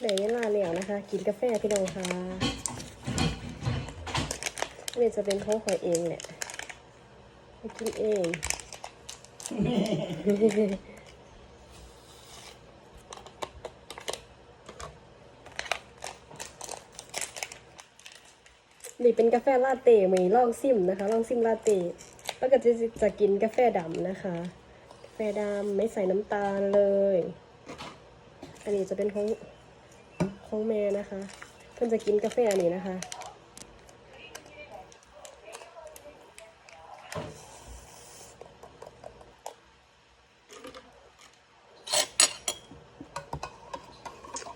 ไหนเวลาแล้วนะคะ กินกาแฟพี่น้องค่ะอันนี้จะเป็นของข่อยเองแหละไปกินเองนี่เป็นกาแฟลาเต้มีลองซิมนะคะลองซิมลาเต้แล้วก็จะจะกินกาแฟดำนะคะ กาแฟดำไม่ใส่น้ำตาลเลย อันนี้จะเป็นของ ของแม่นะคะ เพิ่นจะกินกาแฟนี้นะคะ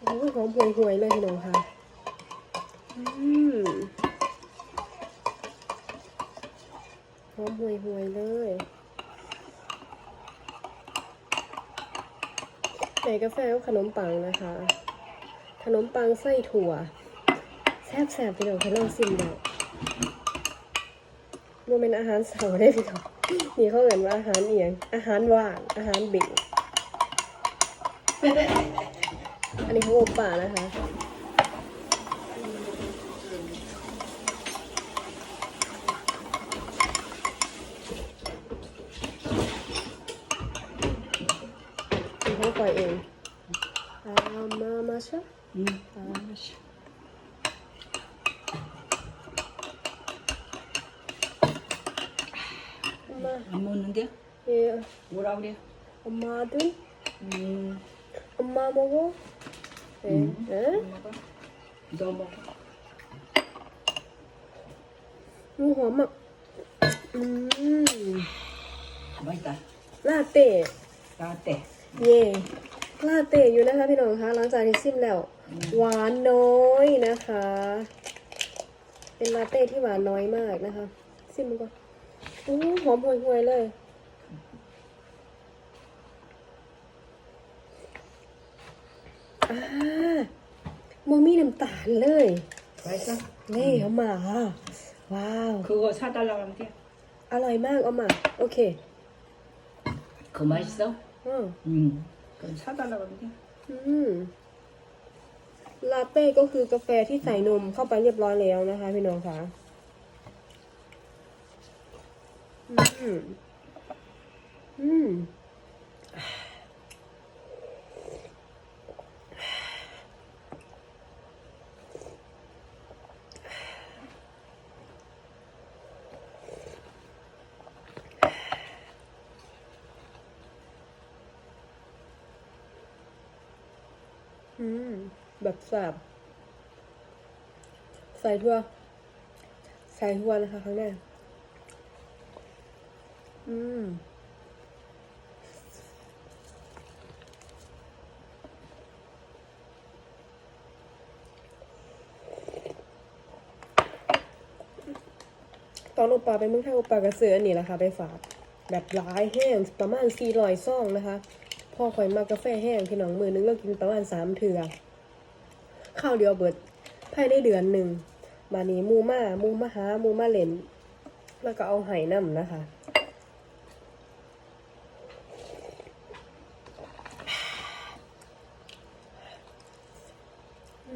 โอ้ยหอมห่วยห่วยๆเลยพี่น้องค่ะ อืมหอมห่วยห่วยๆเลยใส่กาแฟกับขนมปังนะคะ นมปังไส้ถั่ว แซ่บแซ่บๆพี่น้องค่ะลองชิมดูมันเป็นอาหารเสาร์ได้พี่น้องนี่เขาเอ่นว่าอาหารเอียง อาหารว่าง อาหารเบ่งอันนี้ของโอป่านะคะเป็นของปล่ อยเองอามามาชะ 응. มา 안 먹는데? เออ 뭐라 그래? 엄마도 음, 엄마 먹어? 네. 네? 먹어. 너 먹어. หมูหอมอ่ะอืม 맛있다. ลาเต้ 나한테. เย่ลาเต้อยู่นะคะพี่น้องคะหลังจากที่ชิมแล้ว หวานน้อยนะคะ เป็นลาเต้ที่หวานน้อยมากนะคะชิมมันก่อนอู้หอมห่วยๆเลย อ่าโมมี่น้ำตาลเลย 맛있어? นี่เอามาว้าว 그거 사달라고 하면 돼. อร่อยมากเอามา โอเค 그거 맛있어? อืม 응. 그럼 사달라고 하면 돼. อืม ลาเต้ก็คือกาแฟที่ใส่นมเข้าไปเรียบร้อยแล้วนะคะ พี่น้องคะอืม อืม อืม แบบแสบใส่ทั่ว ใส่ทั่วนะคะข้างในอืมตอนโอปาไปเมืองไทยโอปาก็ซื้ออันนี้แหละค่ะ ไปฝากแบบหลายแห้งประมาณสี่ร้อยซองนะคะ พ่อข่อยมากาแฟแห้งพี่น้องมือนึงเรากินประมาณสามเถื่อ ข้าวเดียวเบิดภายในเดือนหนึ่งบานี้มูมามูมาหามูมาเล่น แล้วก็เอาไห้น้ำนะคะอ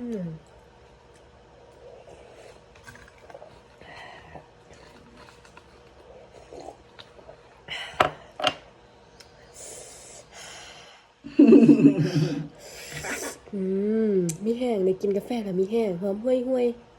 ืม ห้งเลยกินกาแฟกับมีแห้งหอมห้วยห้วยๆ